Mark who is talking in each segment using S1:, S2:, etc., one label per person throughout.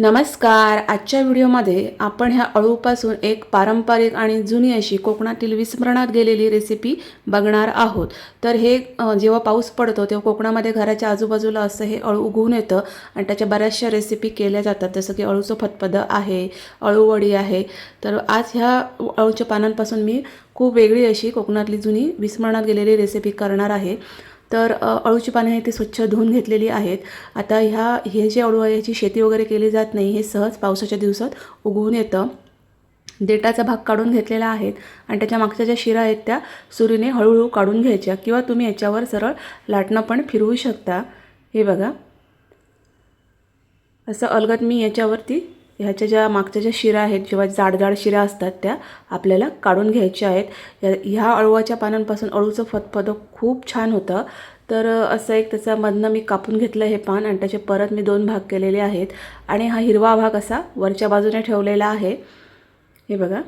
S1: नमस्कार. आजच्या व्हिडिओमध्ये आपण ह्या अळूपासून एक पारंपरिक आणि जुनी अशी कोकणातील विस्मरणात गेलेली रेसिपी बघणार आहोत. तर हे जेव्हा पाऊस पडतो तेव्हा कोकणामध्ये घराच्या आजूबाजूला असं हे अळू उगवून येतं आणि त्याच्या बऱ्याचशा रेसिपी केल्या जातात. जसं की अळूचं फतपद आहे अळूवडी आहे. तर आज ह्या अळूच्या पानांपासून मी खूप वेगळी अशी कोकणातली जुनी विस्मरणात गेलेली रेसिपी करणार आहे. तर अळूची पाने आहे ती स्वच्छ धुवून घेतलेली आहेत. आता ह्या हे जे अळू आहे याची शेती वगैरे केली जात नाही हे सहज पावसाच्या दिवसात उगवून येतं. देठाचा भाग काढून घेतलेला आहे आणि त्याच्या मागच्या ज्या शिरा आहेत त्या सुरीने हळूहळू काढून घ्यायच्या किंवा तुम्ही याच्यावर सरळ लाटणं पण फिरवू शकता. हे बघा. असं अलगद मी याच्यावरती ह्याच्या ज्या मागच्या ज्या शिरा आहेत किंवा जाड जाड शिरा असतात त्या आपल्याला काढून घ्यायच्या आहेत. या ह्या अळूवाच्या पानांपासून अळूचं फतफदं खूप छान होतं. तर असं एक त्याचा मधनं मी कापून घेतलं हे पान आणि त्याचे परत मी दोन भाग केलेले आहेत. आणि हा हिरवा भाग असा वरच्या बाजूने ठेवलेला आहे. हे बघा.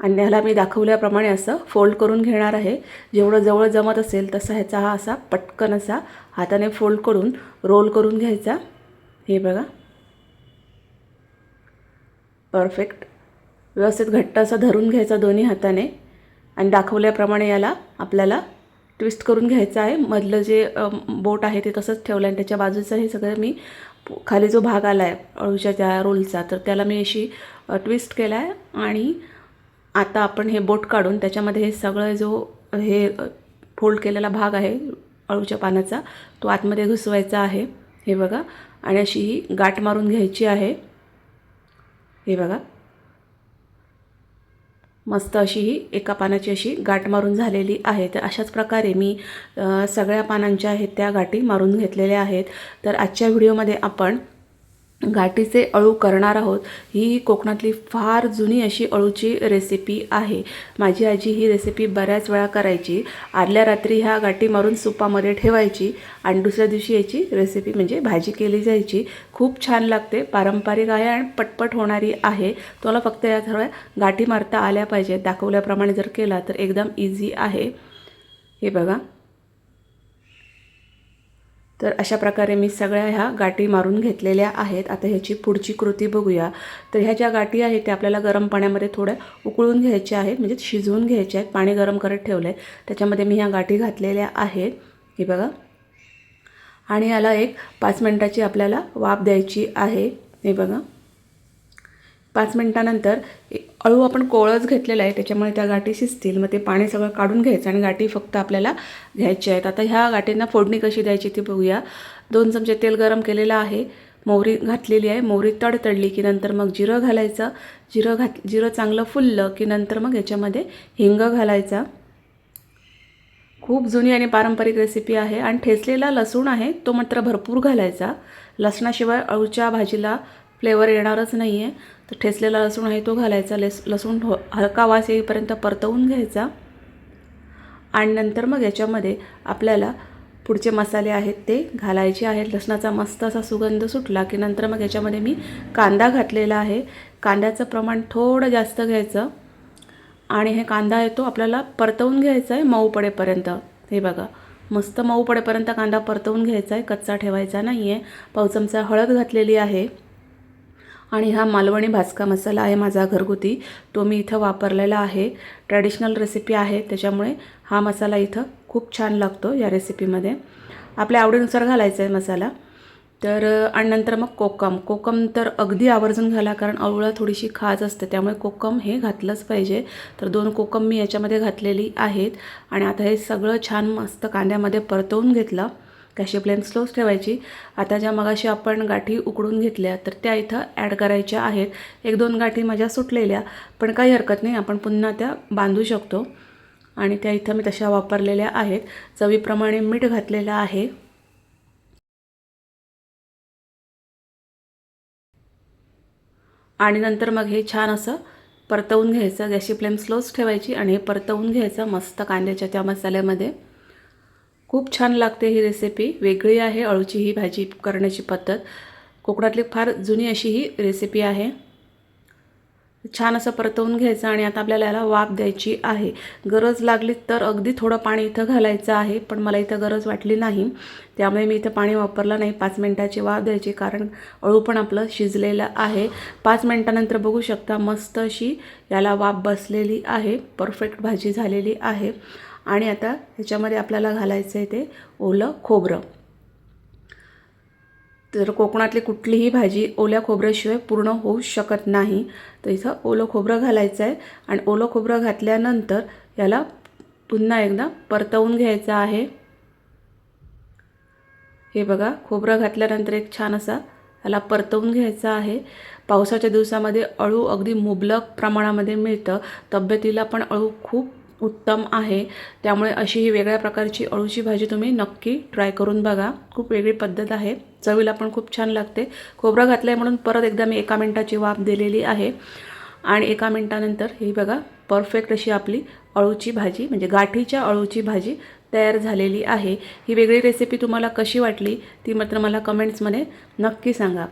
S1: आणि ह्याला मी दाखवल्याप्रमाणे असं फोल्ड करून घेणार आहे. जेवढं जवळ जमत असेल तसा ह्याचा हा असा पटकन असा हाताने फोल्ड करून रोल करून घ्यायचा. हे बघा. परफेक्ट व्यवस्थित घट्ट असं धरून घ्यायचा दोन्ही हाताने. आणि दाखवल्याप्रमाणे याला आपल्याला ट्विस्ट करून घ्यायचं आहे. मधलं जे बोट आहे ते तसंच ठेवलं आहे. आणि त्याच्या बाजूचं हे सगळं मी खाली जो भाग आला आहे अळूच्या त्या रोलचा तर त्याला मी अशी ट्विस्ट केला आहे आणि आता आपण हे बोट काढून त्याच्यामध्ये हे सगळं जो हे फोल्ड केलेला भाग आहे अळूच्या पानाचा तो आतमध्ये घुसवायचा आहे. हे बघा. आणि अशी ही गाठ मारून घ्यायची आहे. हे बघा. मस्त अशी ही एका पानाची अशी गाठ मारून झालेली आहे. तर अशाच प्रकारे मी सगळ्या पानांच्या आहेत त्या गाठी मारून घेतलेल्या आहेत. तर आजच्या व्हिडिओमध्ये आपण गाठीचे अळू करणार आहोत. ही कोकणातली फार जुनी अशी अळूची रेसिपी आहे. माझी आजी ही रेसिपी बऱ्याच वेळा करायची. आदल्या रात्री ह्या गाठी मारून सुपामध्ये ठेवायची आणि दुसऱ्या दिवशी याची रेसिपी म्हणजे भाजी केली जायची. खूप छान लागते. पारंपरिक आहे आणि पटपट होणारी आहे. तुला फक्त या थोड्या गाठी मारता आल्या पाहिजेत. दाखवल्याप्रमाणे जर केला तर एकदम इझी आहे. हे बघा. तर अशा प्रकारे मी सगळ्या ह्या गाठी मारून घेतलेल्या आहेत. आता ह्याची पुढची कृती बघूया. तर ह्या ज्या गाठी आहेत त्या आपल्याला गरम पाण्यामध्ये थोड्या उकळून घ्यायच्या आहेत म्हणजे शिजवून घ्यायच्या आहेत. पाणी गरम करत ठेवलं आहे त्याच्यामध्ये मी ह्या गाठी घातलेल्या आहेत. हे बघा. आणि याला एक पाच मिनटाची आपल्याला वाफ द्यायची आहे. हे बघा. पाच मिनटानंतर ए- अळू आपण कोळच घेतलेला आहे त्याच्यामुळे त्या गाठी शिजतील. मग ते पाणी सगळं काढून घ्यायचं आणि गाठी फक्त आपल्याला घ्यायची आहेत. आता ह्या गाठींना फोडणी कशी द्यायची ती बघूया. दोन चमचे तेल गरम केलेलं आहे. मोहरी घातलेली आहे. मोहरी तडतडली की नंतर मग जिरं घालायचं. जिरं घात जिरं चांगलं फुललं की नंतर मग याच्यामध्ये हिंग घालायचा. खूप जुनी आणि पारंपरिक रेसिपी आहे आणि ठेचलेला लसूण आहे तो मात्र भरपूर घालायचा. लसणाशिवाय अळूच्या भाजीला फ्लेवर येणारच नाही आहे तर ठेचलेला लसूण आहे तो घालायचा. लेस लसूण हो हलका वास येईपर्यंत परतवून घ्यायचा. आणि नंतर मग याच्यामध्ये आपल्याला पुढचे मसाले आहेत ते घालायचे आहेत. लसणाचा मस्त असा सुगंध सुटला की नंतर मग याच्यामध्ये मी कांदा घातलेला आहे. कांद्याचं प्रमाण थोडं जास्त घ्यायचं. आणि हे कांदा आहे तो आपल्याला परतवून घ्यायचा आहे मऊ पडेपर्यंत. हे बघा मस्त मऊ पडेपर्यंत कांदा परतवून घ्यायचा आहे. कच्चा ठेवायचा नाही आहे पाव चमचा हळद घातलेली आहे. आणि हा मालवणी भाजका मसाला आहे माझा घरगुती. तो मी इथं वापरलेला आहे. ट्रॅडिशनल रेसिपी आहे त्याच्यामुळे हा मसाला इथं खूप छान लागतो या रेसिपीमध्ये. आपल्या आवडीनुसार घालायचा आहे मसाला. तर आणि नंतर मग कोकम. कोकम तर अगदी आवर्जून घाला कारण आवळा थोडीशी खाज असते त्यामुळे कोकम हे घातलंच पाहिजे. तर दोन कोकम मी याच्यामध्ये घातलेली आहेत. आणि आता हे सगळं छान मस्त कांद्यामध्ये परतवून घेतलं. गॅसची फ्लेम स्लोच ठेवायची. आता ज्या मगाशी आपण गाठी उकडून घेतल्या तर त्या इथं ॲड करायच्या आहेत. एक दोन गाठी माझ्या सुटलेल्या पण काही हरकत नाही. आपण पुन्हा त्या बांधू शकतो. आणि त्या इथं मी तशा वापरलेल्या आहेत. चवीप्रमाणे मीठ घातलेलं आहे. आणि नंतर मग हे छान असं परतवून घ्यायचं. गॅसची फ्लेम स्लोच ठेवायची आणि हे परतवून घ्यायचं मस्त कांद्याच्या त्या मसाल्यामध्ये. खूप छान लागते ही रेसिपी वेगळी आहे अळूची ही भाजी करण्याची पद्धत. कोकणातली फार जुनी अशी ही रेसिपी आहे. छान असं परतवून घ्यायचं आणि आता आपल्याला याला वाफ द्यायची आहे. गरज लागली तर अगदी थोडं पाणी इथं घालायचं आहे पण मला इथं गरज वाटली नाही. त्यामुळे मी इथं पाणी वापरलं नाही. पाच मिनटाची वाफ द्यायची कारण अळू पण आपलं शिजलेलं आहे. पाच मिनटानंतर बघू शकता मस्त अशी याला वाफ बसलेली आहे. परफेक्ट भाजी झालेली आहे. आणि आता ह्याच्यामध्ये आपल्याला घालायचं आहे ते ओलं खोबरं. तर कोकणातली कुठलीही भाजी ओल्या खोबऱ्याशिवाय पूर्ण होऊ शकत नाही. तर इथं ओलं खोबरं घालायचं आहे आणि ओलं खोबरं घातल्यानंतर याला पुन्हा एकदा परतवून घ्यायचं आहे. हे बघा खोबरं घातल्यानंतर एक छान असा याला परतवून घ्यायचा आहे. पावसाच्या दिवसामध्ये अळू अगदी मुबलक प्रमाणामध्ये मिळतं. तब्येतीला पण अळू खूप उत्तम आहे. त्यामुळे अशी ही वेगळ्या प्रकारची अळूची भाजी तुम्ही नक्की ट्राय करून बघा. खूप वेगळी पद्धत आहे. चवीला पण खूप छान लागते. खोबरं घातलं आहे म्हणून परत एकदा मी एका मिनटाची वाफ दिलेली आहे. आणि एका मिनटानंतर ही बघा परफेक्ट अशी आपली अळूची भाजी म्हणजे गाठीच्या अळूची भाजी तयार झालेली आहे. ही वेगळी रेसिपी तुम्हाला कशी वाटली ती मात्र मला कमेंट्समध्ये नक्की सांगा.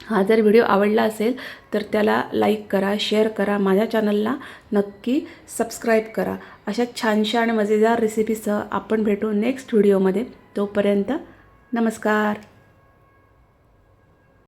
S1: हा जर व्हिडिओ आवडला असेल तर त्याला लाईक करा शेअर करा माझ्या चॅनलला नक्की सबस्क्राईब करा. अशा छानशा आणि मजेदार रेसिपीसह आपण भेटू नेक्स्ट व्हिडिओमध्ये तोपर्यंत नमस्कार.